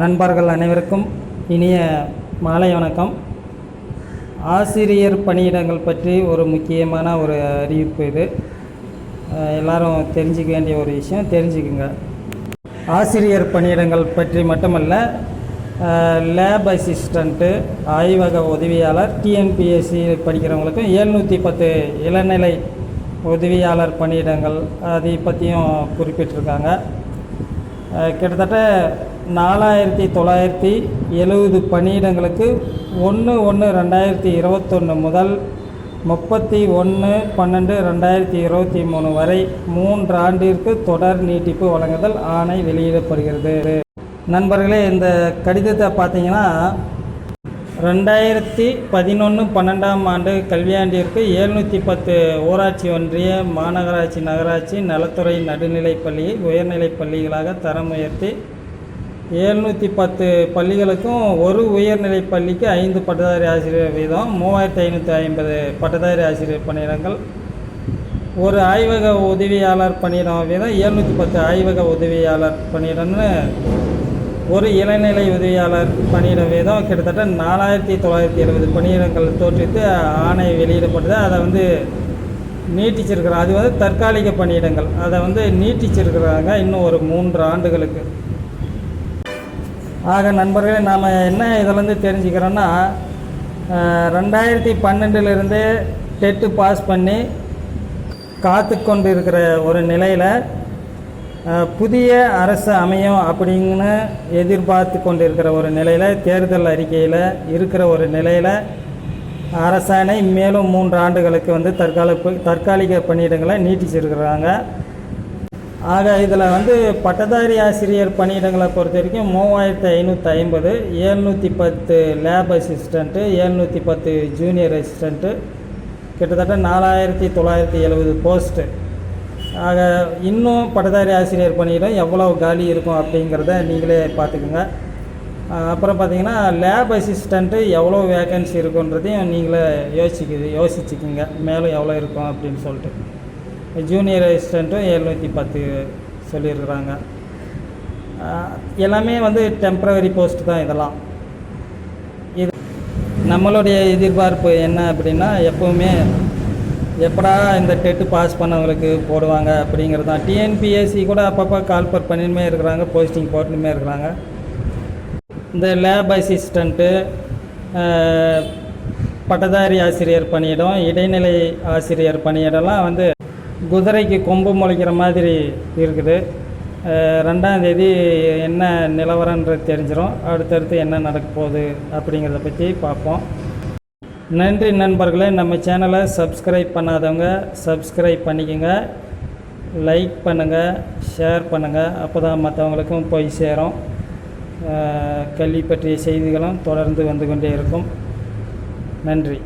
நண்பர்கள் அனைவருக்கும் இனிய மாலை வணக்கம். ஆசிரியர் பணியிடங்கள் பற்றி ஒரு முக்கியமான ஒரு அறிவிப்பு இது. எல்லாரும் தெரிஞ்சுக்க வேண்டிய ஒரு விஷயம் தெரிஞ்சுக்குங்க. ஆசிரியர் பணியிடங்கள் பற்றி மட்டுமல்ல லேப் அசிஸ்டண்ட்டு ஆய்வக உதவியாளர் டிஎன்பிஎஸ்சி படிக்கிறவங்களுக்கும் எழுநூற்றி பத்து இளநிலை உதவியாளர் பணியிடங்கள் அதை பற்றியும் குறிப்பிட்டிருக்காங்க. கிட்டத்தட்ட நாலாயிரத்தி தொள்ளாயிரத்தி எழுபது பணியிடங்களுக்கு ஒன்று ஒன்று ரெண்டாயிரத்தி இருபத்தொன்று முதல் முப்பத்தி ஒன்று பன்னெண்டு ரெண்டாயிரத்தி இருபத்தி மூணு வரை மூன்று ஆண்டிற்கு தொடர் நீட்டிப்பு வழங்குதல் ஆணை வெளியிடப்படுகிறது. நண்பர்களே இந்த கடிதத்தை பார்த்தீங்கன்னா ரெண்டாயிரத்தி பதினொன்று பன்னெண்டாம் ஆண்டு கல்வியாண்டிற்கு எழுநூற்றி பத்து ஊராட்சி ஒன்றிய மாநகராட்சி நகராட்சி நலத்துறை நடுநிலைப்பள்ளியை உயர்நிலைப் பள்ளிகளாக தரம் உயர்த்தி எழுநூற்றி பத்து பள்ளிகளுக்கும் ஒரு உயர்நிலை பள்ளிக்கு ஐந்து பட்டதாரி ஆசிரியர் வீதம் மூவாயிரத்தி ஐநூற்றி ஐம்பது பட்டதாரி ஆசிரியர் பணியிடங்கள். ஒரு ஆய்வக உதவியாளர் பணியிடம் வீதம் எழுநூற்றி பத்து ஆய்வக உதவியாளர் பணியிடம்னு ஒரு இளநிலை உதவியாளர் பணியிட வீதம் கிட்டத்தட்ட நாலாயிரத்தி தொள்ளாயிரத்தி எழுபது பணியிடங்கள் தோற்றுவித்து ஆணை வெளியிடப்பட்டது. அதை வந்து நீட்டிச்சிருக்கிறாங்க. அது வந்து தற்காலிக பணியிடங்கள். அதை வந்து நீட்டிச்சிருக்கிறாங்க இன்னும் ஒரு மூன்று ஆண்டுகளுக்கு. ஆக நண்பர்களே நாம் என்ன இதிலேருந்து தெரிஞ்சுக்கிறோன்னா ரெண்டாயிரத்தி பன்னெண்டுலேருந்து டெட்டு பாஸ் பண்ணி காத்து கொண்டு இருக்கிற ஒரு நிலையில் புதிய அரசு அமையும் அப்படின்னு எதிர்பார்த்து கொண்டு இருக்கிற ஒரு நிலையில் தேர்தல் அறிக்கையில் இருக்கிற ஒரு நிலையில் அரசாணை மேலும் மூன்று ஆண்டுகளுக்கு வந்து தற்காலிக தற்காலிக பணியிடங்களை நீட்டிச்சிருக்கிறாங்க. ஆக இதில் வந்து பட்டதாரி ஆசிரியர் பணியிடங்களை பொறுத்த வரைக்கும் மூவாயிரத்து ஐநூற்றி ஐம்பது ஏழ்நூற்றி பத்து லேப் அசிஸ்டண்ட்டு ஏழ்நூற்றி பத்து ஜூனியர் அசிஸ்டண்ட்டு கிட்டத்தட்ட நாலாயிரத்தி தொள்ளாயிரத்தி எழுபது போஸ்ட்டு ஆக இன்னும் பட்டதாரி ஆசிரியர் பணியிடம் எவ்வளோ காலி இருக்கும் அப்படிங்கிறத நீங்களே பார்த்துக்குங்க. அப்புறம் பார்த்தீங்கன்னா லேப் அசிஸ்டண்ட்டு எவ்வளோ வேகன்சி இருக்குன்றதையும் நீங்களே யோசிக்குது யோசிச்சுக்குங்க. மேலும் எவ்வளோ இருக்கும் அப்படின்னு சொல்லிட்டு. ஜூனியர் அசிஸ்டண்ட்டும் எழுநூற்றி பத்து சொல்லியிருக்கிறாங்க எல்லாமே வந்து டெம்ப்ரவரி போஸ்ட் தான் இதெல்லாம். இது நம்மளுடைய எதிர்பார்ப்பு என்ன அப்படின்னா எப்போவுமே எப்படா இந்த டெட்டு பாஸ் பண்ணவங்களுக்கு போடுவாங்க அப்படிங்கிறது தான். டிஎன்பிஎஸ்சி கூட அப்பப்போ கால்பர் பண்ணியுமே இருக்கிறாங்க போஸ்டிங் போட்டுமே இருக்கிறாங்க. இந்த லேப் அசிஸ்டண்ட்டு பட்டதாரி ஆசிரியர் பணியிடம் இடைநிலை ஆசிரியர் பணியிடம்லாம் வந்து குதிரைக்கு கொம்பு முளைக்கிற மாதிரி இருக்குது. ரெண்டாந்தேதி ரெண்டாம் தேதி என்ன நிலவரன்றது தெரிஞ்சிடும் அடுத்தடுத்து என்ன நடக்க போகுது அப்படிங்கிறத பற்றி பார்ப்போம். நன்றி நண்பர்களே. நம்ம சேனலை சப்ஸ்கிரைப் பண்ணாதவங்க சப்ஸ்கிரைப் பண்ணிக்கோங்க. லைக் பண்ணுங்கள் ஷேர் பண்ணுங்கள் அப்போ தான் மற்றவங்களுக்கும் போய் சேரும். கல்வி பற்றிய செய்திகளும் தொடர்ந்து வந்து கொண்டே இருக்கும். நன்றி.